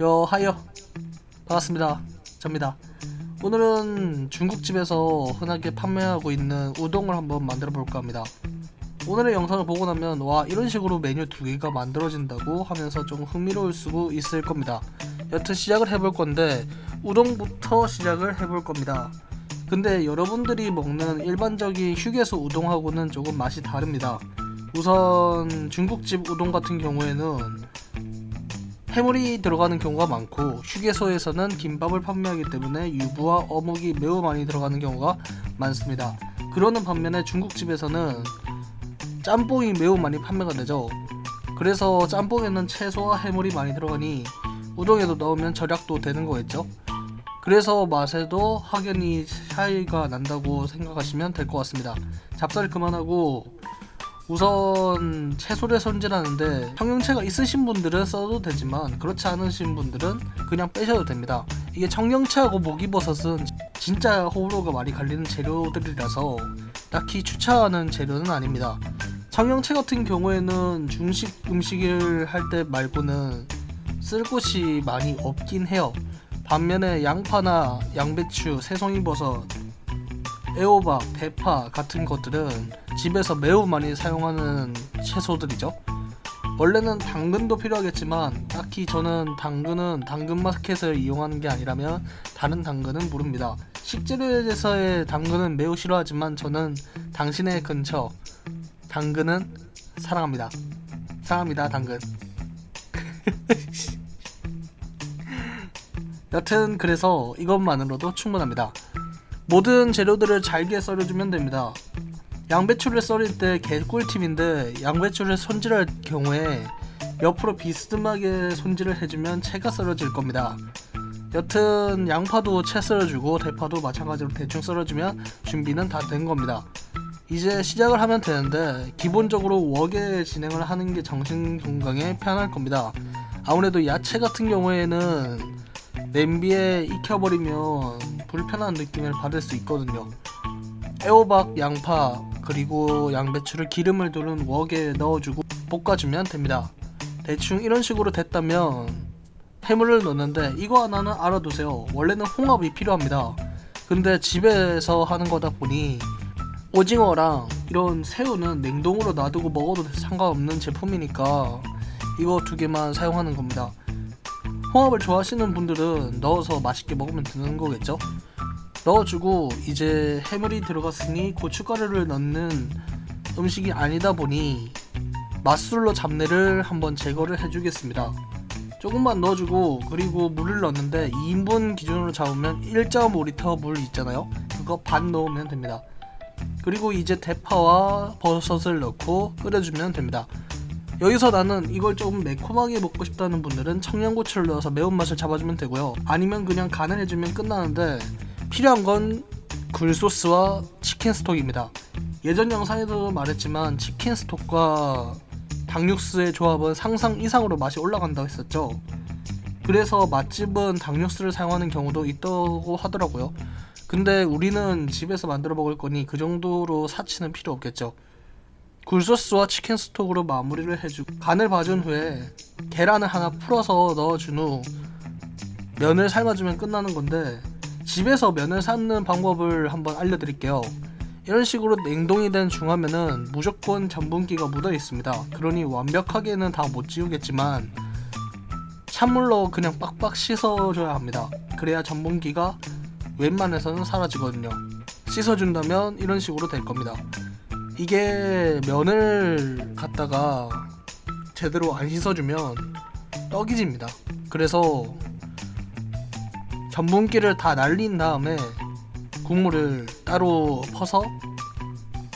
여 하여. 반갑습니다. 접니다. 오늘은 중국집에서 흔하게 판매하고 있는 우동을 한번 만들어 볼까 합니다. 오늘의 영상을 보고 나면 와 이런 식으로 메뉴 두 개가 만들어진다고 하면서 좀 흥미로울 수도 있을 겁니다. 여튼 시작을 해볼 건데 우동부터 시작을 해볼 겁니다. 근데 여러분들이 먹는 일반적인 휴게소 우동하고는 조금 맛이 다릅니다. 우선 중국집 우동 같은 경우에는 해물이 들어가는 경우가 많고 휴게소에서는 김밥을 판매하기 때문에 유부와 어묵이 매우 많이 들어가는 경우가 많습니다. 그러는 반면에 중국집에서는 짬뽕이 매우 많이 판매가 되죠. 그래서 짬뽕에는 채소와 해물이 많이 들어가니 우동에도 넣으면 절약도 되는 거겠죠. 그래서 맛에도 확연히 차이가 난다고 생각하시면 될 것 같습니다. 잡살 그만하고 우선 채소를 손질하는데 청경채가 있으신 분들은 써도 되지만 그렇지 않으신 분들은 그냥 빼셔도 됩니다. 이게 청경채하고 목이버섯은 진짜 호불호가 많이 갈리는 재료들이라서 딱히 추천하는 재료는 아닙니다. 청경채 같은 경우에는 중식 음식을 할 때 말고는 쓸 곳이 많이 없긴 해요. 반면에 양파나 양배추, 새송이버섯, 애호박, 대파 같은 것들은 집에서 매우 많이 사용하는 채소들이죠. 원래는 당근도 필요하겠지만 딱히 저는 당근은 당근 마켓을 이용하는 게 아니라면 다른 당근은 모릅니다. 식재료에서의 당근은 매우 싫어하지만 저는 당신의 근처 당근은 사랑합니다. 사랑합니다 당근. 여튼 그래서 이것만으로도 충분합니다. 모든 재료들을 잘게 썰어주면 됩니다. 양배추를 썰을 때 개꿀팁인데 양배추를 손질할 경우에 옆으로 비스듬하게 손질을 해주면 채가 썰어질 겁니다. 여튼 양파도 채 썰어주고 대파도 마찬가지로 대충 썰어주면 준비는 다 된 겁니다. 이제 시작을 하면 되는데 기본적으로 웍에 진행을 하는 게 정신 건강에 편할 겁니다. 아무래도 야채 같은 경우에는 냄비에 익혀버리면 불편한 느낌을 받을 수 있거든요. 애호박, 양파, 그리고 양배추를 기름을 두른 웍에 넣어주고 볶아주면 됩니다. 대충 이런 식으로 됐다면 해물을 넣는데 이거 하나는 알아두세요. 원래는 홍합이 필요합니다. 근데 집에서 하는 거다 보니 오징어랑 이런 새우는 냉동으로 놔두고 먹어도 상관없는 제품이니까 이거 두 개만 사용하는 겁니다. 홍합을 좋아하시는 분들은 넣어서 맛있게 먹으면 되는 거겠죠? 넣어주고 이제 해물이 들어갔으니 고춧가루를 넣는 음식이 아니다 보니 맛술로 잡내를 한번 제거를 해주겠습니다. 조금만 넣어주고 그리고 물을 넣는데 2인분 기준으로 잡으면 1.5리터 물 있잖아요. 그거 반 넣으면 됩니다. 그리고 이제 대파와 버섯을 넣고 끓여주면 됩니다. 여기서 나는 이걸 조금 매콤하게 먹고 싶다는 분들은 청양고추를 넣어서 매운맛을 잡아주면 되고요. 아니면 그냥 간을 해주면 끝나는데 필요한 건 굴소스와 치킨 스톡입니다. 예전 영상에도 말했지만 치킨 스톡과 닭육수의 조합은 상상 이상으로 맛이 올라간다고 했었죠. 그래서 맛집은 닭육수를 사용하는 경우도 있다고 하더라고요. 근데 우리는 집에서 만들어 먹을 거니 그 정도로 사치는 필요 없겠죠. 굴소스와 치킨 스톡으로 마무리를 해주고 간을 봐준 후에 계란을 하나 풀어서 넣어준 후 면을 삶아주면 끝나는 건데 집에서 면을 삶는 방법을 한번 알려드릴게요. 이런 식으로 냉동이 된 중화면은 무조건 전분기가 묻어 있습니다. 그러니 완벽하게는 다 못 지우겠지만 찬물로 그냥 빡빡 씻어줘야 합니다. 그래야 전분기가 웬만해서는 사라지거든요. 씻어준다면 이런 식으로 될 겁니다. 이게 면을 갖다가 제대로 안 씻어주면 떡이 집니다. 그래서 전분기를 다 날린 다음에 국물을 따로 퍼서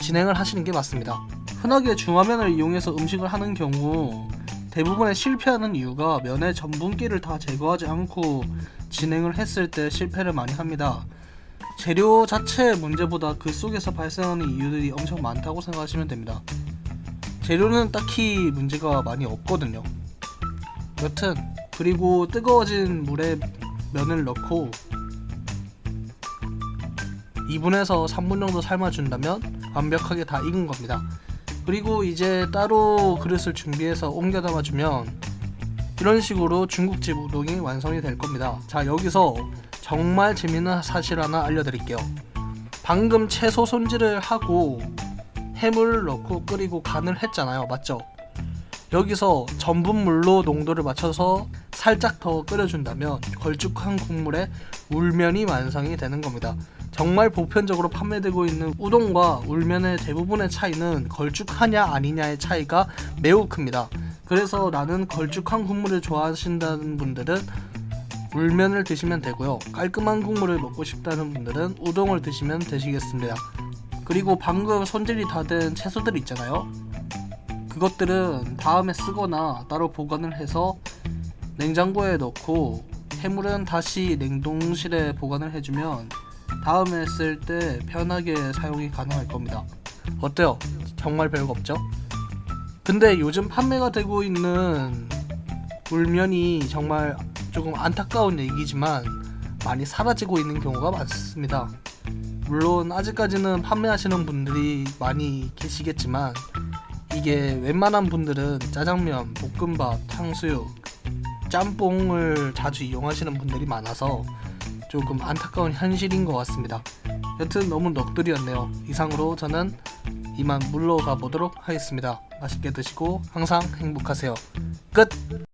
진행을 하시는 게 맞습니다. 흔하게 중화면을 이용해서 음식을 하는 경우 대부분의 실패하는 이유가 면의 전분기를 다 제거하지 않고 진행을 했을 때 실패를 많이 합니다. 재료 자체의 문제보다 그 속에서 발생하는 이유들이 엄청 많다고 생각하시면 됩니다. 재료는 딱히 문제가 많이 없거든요. 여튼 그리고 뜨거워진 물에 면을 넣고 2분에서 3분 정도 삶아준다면 완벽하게 다 익은 겁니다. 그리고 이제 따로 그릇을 준비해서 옮겨 담아주면 이런 식으로 중국집 우동이 완성이 될 겁니다. 자 여기서 정말 재밌는 사실 하나 알려드릴게요. 방금 채소 손질을 하고 해물을 넣고 끓이고 간을 했잖아요. 맞죠? 여기서 전분물로 농도를 맞춰서 살짝 더 끓여준다면 걸쭉한 국물에 울면이 완성이 되는 겁니다. 정말 보편적으로 판매되고 있는 우동과 울면의 대부분의 차이는 걸쭉하냐 아니냐의 차이가 매우 큽니다. 그래서 나는 걸쭉한 국물을 좋아하신다는 분들은 울면을 드시면 되고요. 깔끔한 국물을 먹고 싶다는 분들은 우동을 드시면 되시겠습니다. 그리고 방금 손질이 다 된 채소들 있잖아요. 그것들은 다음에 쓰거나 따로 보관을 해서 냉장고에 넣고 해물은 다시 냉동실에 보관을 해주면 다음에 쓸 때 편하게 사용이 가능할 겁니다. 어때요? 정말 별거 없죠? 근데 요즘 판매가 되고 있는 울면이 정말 조금 안타까운 얘기지만 많이 사라지고 있는 경우가 많습니다. 물론 아직까지는 판매하시는 분들이 많이 계시겠지만 이게 웬만한 분들은 짜장면, 볶음밥, 탕수육, 짬뽕을 자주 이용하시는 분들이 많아서 조금 안타까운 현실인 것 같습니다. 여튼 너무 넋두리였네요. 이상으로 저는 이만 물러가 보도록 하겠습니다. 맛있게 드시고 항상 행복하세요. 끝!